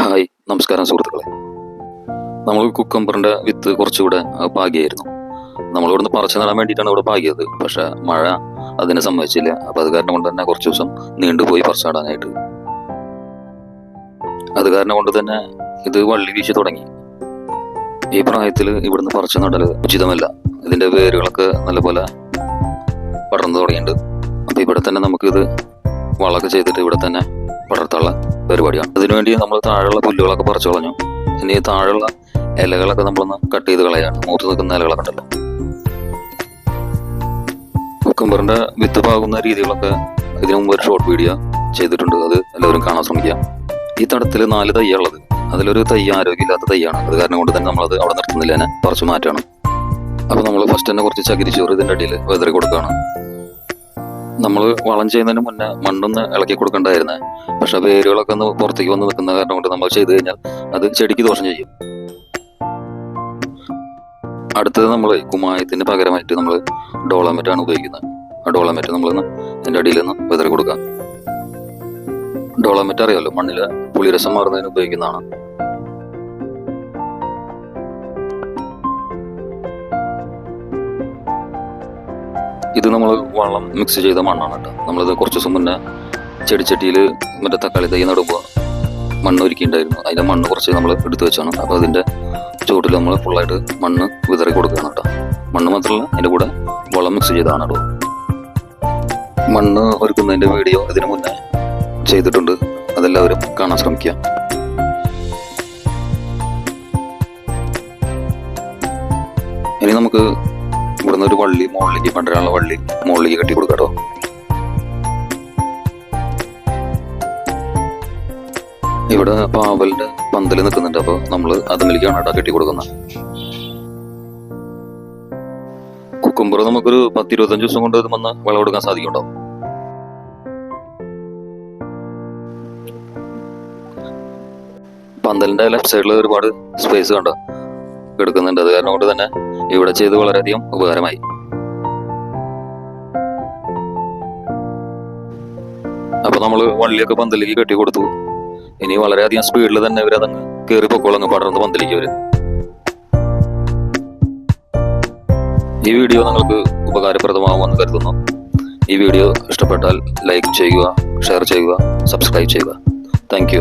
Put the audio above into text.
Hi നമസ്കാരം സുഹൃത്തുക്കളെ. നമ്മൾ കുക്കമ്പറിന്റെ വിത്ത് കുറച്ചുകൂടെ പാകിയായിരുന്നു. നമ്മൾ ഇവിടുന്ന് പറിച്ചു നടാൻ വേണ്ടിയിട്ടാണ് ഇവിടെ പാകിയത്. പക്ഷെ മഴ അതിനെ സമ്മതിച്ചില്ല. അപ്പൊ അത് കാരണം കൊണ്ട് തന്നെ കുറച്ച് ദിവസം നീണ്ടുപോയി പറിച്ചു നടാനായിട്ട്. അത് കാരണം കൊണ്ട് തന്നെ ഇത് വള്ളി വീശി തുടങ്ങി. ഈ പ്രായത്തിൽ ഇവിടുന്ന് പറിച്ചു നടൽ ഉചിതമല്ല. ഇതിന്റെ വേരുകളൊക്കെ നല്ലപോലെ പടർന്നു തുടങ്ങിയിട്ടുണ്ട്. അപ്പൊ ഇവിടെ തന്നെ നമുക്കിത് വളമൊക്കെ ചെയ്തിട്ട് ഇവിടെ തന്നെ പടർത്താനുള്ള പരിപാടിയാണ്. അതിനുവേണ്ടി നമ്മൾ താഴെയുള്ള പുല്ലുകളൊക്കെ പറിച്ചു കളഞ്ഞു. ഇനി താഴെയുള്ള ഇലകളൊക്കെ നമ്മളൊന്ന് കട്ട് ചെയ്ത് കളയാണ്. മൂത്ത് നിൽക്കുന്ന ഇലകളൊക്കെ ഉണ്ടല്ലോ. കുക്കുംബറിന്റെ വിത്ത് പാകുന്ന രീതികളൊക്കെ ഇതിനു മുമ്പ് ഒരു ഷോർട്ട് വീഡിയോ ചെയ്തിട്ടുണ്ട്. അത് എല്ലാവരും കാണാൻ ശ്രമിക്കാം ഈ തടത്തിൽ നാല് തയ്യുള്ളത് അതിലൊരു തൈ ആരോഗ്യമില്ലാത്ത തൈയാണ്. അത് കാരണം കൊണ്ട് തന്നെ നമ്മളത് അവിടെ നിർത്തുന്നില്ല. തന്നെ പറിച്ചു മാറ്റണം. അപ്പൊ നമ്മൾ ഫസ്റ്റ് തന്നെ കുറച്ച് ചകിരിച്ചോറ് ഇതിന്റെ അടിയിൽ വെതറി കൊടുക്കുകയാണ്. നമ്മൾ വളം ചെയ്യുന്നതിന് മുന്നേ മണ്ണൊന്ന് ഇളക്കി കൊടുക്കണ്ടായിരുന്നെ. പക്ഷെ വേരുകളൊക്കെ ഒന്ന് പുറത്തേക്ക് വന്ന് നിൽക്കുന്ന കാരണം കൊണ്ട് നമ്മൾ ചെയ്ത് കഴിഞ്ഞാൽ അത് ചെടിക്ക് ദോഷം ചെയ്യും. അടുത്തത് നമ്മൾ കുമായത്തിന് പകരമായിട്ട് നമ്മൾ ഡോളമെറ്റ് ആണ് ഉപയോഗിക്കുന്നത്. ആ ഡോളമെറ്റ് നമ്മൾ അതിന്റെ അടിയിൽ നിന്ന് വിതറി കൊടുക്കാം. ഡോളമെറ്റ് അറിയാമല്ലോ മണ്ണിലെ പുളിരസം മാറുന്നതിന് ഉപയോഗിക്കുന്നതാണ്. ഇത് നമ്മൾ വളം മിക്സ് ചെയ്ത മണ്ണാണ് കേട്ടോ. നമ്മളിത് കുറച്ച് ദിവസം മുന്നേ ചെടിച്ചട്ടിയിൽ മറ്റേ തക്കാളി തൈ നടുമ്പോൾ മണ്ണ് ഒരുക്കിയിട്ടുണ്ടായിരുന്നു. അതിന്റെ മണ്ണ് കുറച്ച് നമ്മൾ എടുത്തു വെച്ചാണ്. അപ്പോൾ അതിന്റെ ചുവട്ടിൽ നമ്മൾ ഫുള്ളായിട്ട് മണ്ണ് വിതറി കൊടുക്കുകയാണ് കേട്ടോ. മണ്ണ് മാത്രമല്ല അതിന്റെ കൂടെ വളം മിക്സ് ചെയ്താണ് കേട്ടോ. മണ്ണ് ഒരുക്കുന്നതിന്റെ വീഡിയോ ഇതിനു മുന്നേ ചെയ്തിട്ടുണ്ട്. അതെല്ലാവരും കാണാൻ ശ്രമിക്കുക. ഇനി നമുക്ക് ഇവിടുന്ന് ഒരു വള്ളി മുകളിലേക്ക് പണ്ടരാനുള്ള വള്ളി മുകളിലേക്ക് കെട്ടി കൊടുക്കാട്ടോ ഇവിടെ പാവലിന്റെ പന്തൽ നിൽക്കുന്നുണ്ട്. അപ്പോൾ നമ്മൾ അതിലേക്കാണ് കേട്ടോ കെട്ടി കൊടുക്കുന്നത്. കുക്കുംബർ നമുക്കൊരു പത്ത് ഇരുപത്തഞ്ച് ദിവസം കൊണ്ട് ഇത് വന്ന് വിളവെടുക്കാൻ സാധിക്കുന്നുണ്ടോ പന്തലിന്റെ ലെഫ്റ്റ് സൈഡിൽ ഒരുപാട് സ്പേസ് കണ്ടോ? എടുക്കുന്നുണ്ട്. അത് കാരണം കൊണ്ട് തന്നെ ഇവിടെ ചെയ്ത് വളരെയധികം ഉപകാരമായി. അപ്പൊ നമ്മൾ വള്ളിയൊക്കെ പന്തലിലേക്ക് കെട്ടി കൊടുത്തു. ഇനി വളരെയധികം സ്പീഡിൽ തന്നെ ഇവരതങ്ങ് കയറി പൊക്കോളങ്ങ് പടർന്ന് പന്തലിക്ക് വരും ഈ വീഡിയോ നിങ്ങൾക്ക് ഉപകാരപ്രദമാവുമെന്ന് കരുതുന്നു. ഈ വീഡിയോ ഇഷ്ടപ്പെട്ടാൽ ലൈക്ക് ചെയ്യുക ഷെയർ ചെയ്യുക സബ്സ്ക്രൈബ് ചെയ്യുക. താങ്ക്